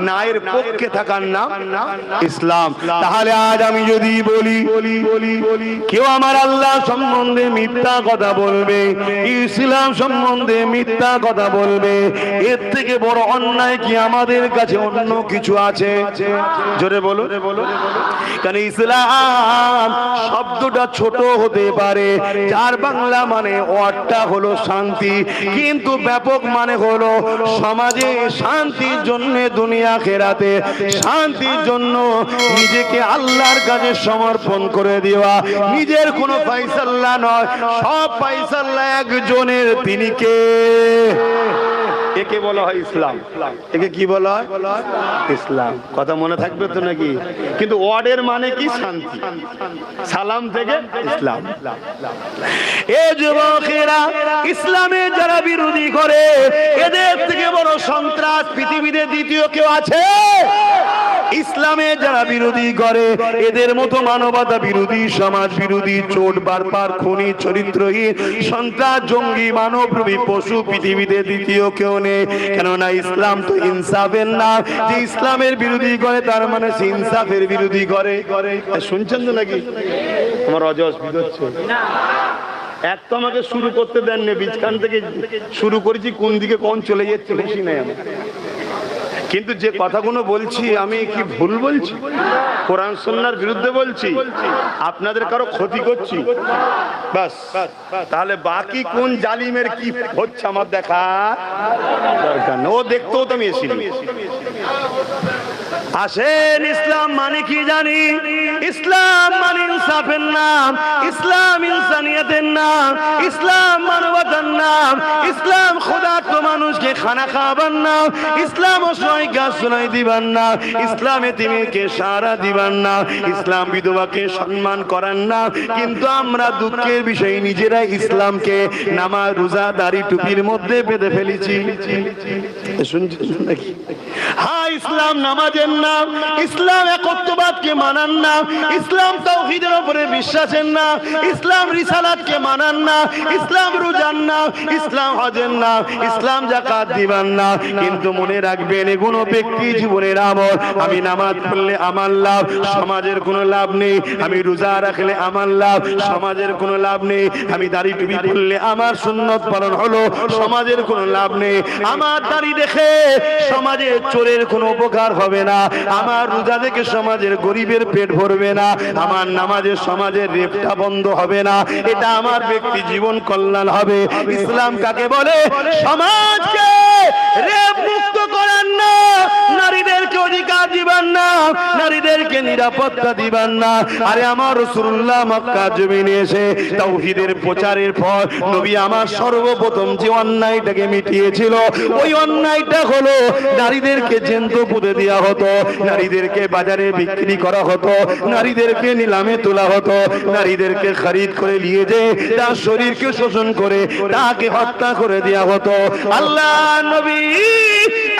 নায়ের পক্ষে থাকার নাম ইসলাম। তাহলে আজ আমি যদি বলি কেউ আমার আল্লাহ সম্বন্ধে মিথ্যা কথা বলবে ইসলাম সম্বন্ধে মিথ্যা কথা বলবে এর থেকে বড় অন্যায় কি আমাদের কাছে অন্য কিছু আছে? জোরে বলো কারণ ইসলাম শব্দটা ছোট হতে পারে যার বাংলা মানে অর্থটা হলো শান্তি কিন্তু ব্যাপক মানে হলো সমাজে শান্তির জন্য দুনিয়া খেরাতে শান্তির জন্য নিজেকে আল্লাহর কাজে সমর্পণ করে দেওয়া নিজের কোনো ফাইসাল্লা নয়, সব ফাইসাল্লা একজনের, তিনি কে? একে বলা হয় ইসলাম? একে কি বলা হয়? ইসলাম। কথা মনে থাকবে তো নাকি? কিন্তু ওয়ার্ডের মানে কি? শান্তি। সালাম থেকে ইসলাম। এ যুবকেরা ইসলামের যারা বিরোধী করে, এদের থেকে বড় সন্ত্রাস পৃথিবীতে দ্বিতীয় কেউ আছে? ইসলামে যারা বিরোধী করে, এদের মতো মানবতা বিরোধী, সমাজ বিরোধী, চোট, বারবার, খুনি, চরিত্রহীন, সন্ত্রাস, জঙ্গি মানবরূপী পশু, পৃথিবীতে দ্বিতীয় কেউ নেই। কেননা ইসলাম তো ইনসাফের নাম যে ইসলামের বিরোধী করে, তার মানে সে ইনসাফের বিরোধী করে। শুনছেন তো নাকি? আমার অজস বিদচ্ছে এক তো আমাকে শুরু করতে দেননি থেকে শুরু করেছি, কোন দিকে কোন চলে যাচ্ছে খুশি নেই আমার। কিন্তু যে কথাগুলো বলছি, আমি কি ভুল বলছি? কোরআন সন্ন্যার বিরুদ্ধে বলছি? আপনাদের কারও ক্ষতি করছি? বাস। তাহলে বাকি কোন জালিমের কি হচ্ছে আমার দেখা দরকার ও দেখতেও তো আমি এসিনি। আসেন ইসলাম মানে কি জানি? ইসলাম মানে ইনসাফের নাম, ইসলাম ইনসানিয়তের নাম, ইসলাম মানবতার নাম, ইসলাম খোদাত্ম মানুষকে খানা খাওয়াবার নাম, ইসলাম অসহায় গাছ শোনাই দিবার না ইসলামে তিমিকে সারা দিবার না ইসলাম বিধবাকে সম্মান করার না কিন্তু আমরা দুঃখের বিষয় নিজেরা ইসলামকে নামাজ, রোজা, দাড়ি, টুপির মধ্যে বেঁধে ফেলেছি। শুনছেন নাকি? হ্যাঁ ইসলাম নামাজের নাম ইসলাম একত্ববাদকে মানান না, ইসলাম তৌহিদের উপরে বিশ্বাসের না, ইসলাম রিসালাতকে মানান না, ইসলাম রোজার না, ইসলাম হজের না, ইসলাম জাকাত দিবান না। কিন্তু মনে রাখবেন, এগুলো ব্যক্তি জীবনের আমল। আমি নামাজ পড়লে আমার লাভ, সমাজের কোনো লাভ নেই। আমি রোজা রাখলে আমার লাভ, সমাজের কোনো লাভ নেই। আমি দাড়ি টুপি পড়লে আমার সুন্নত পালন হলো, সমাজের কোনো লাভ নেই। আমার দাড়ি দেখে সমাজের চোরের কোনো উপকার হবে না। আমার রোজা থেকে সমাজের গরিবের পেট ভরবে না, আমার নামাজের সমাজের রেপটা বন্ধ হবে না, এটা আমার ব্যক্তি জীবন কল্যাণ হবে। ইসলাম কাকে বলে? সমাজকে রেপ মুক্ত নিরাপত্তা দিবেন না। আরে আমার রসুল্লাহ মক্কা জমিনে এসে তাওহীদের প্রচারের পর নবী আমার সর্বপ্রথম যে অন্যায়টাকে মিটিয়েছিল, ওই অন্যায়টা হলো নারীদেরকে জেন্ত পুঁতে দেওয়া হতো, নারীদেরকে বাজারে বিক্রি করা হতো, নারীদেরকে নিলামে তোলা হতো, নারীদেরকে খরিদ করে নিয়ে যে তার শরীরকে শোষণ করে তাকে হত্যা করে দেওয়া হতো। আল্লাহ নবী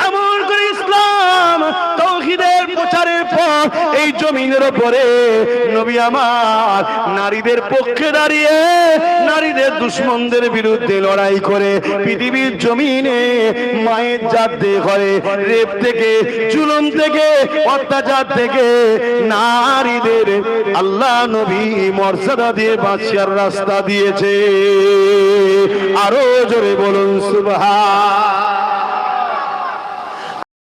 এমন করে ইসলাম তৌহিদের প্রচারের পর এই জমিনের উপরে নবী আমার নারীদের পক্ষে দাঁড়িয়ে, নারীদের দুশ্মনদের বিরুদ্ধে লড়াই করে, পৃথিবীর জমিনে মায়ের জাত করে রেপ থেকে চুলন থেকে, অত্যাচার থেকে নারীদের আল্লাহ নবী মর্যাদা দিয়ে বাঁচিয়ার রাস্তা দিয়েছে। আরও জোরে বলুন, সুবহান।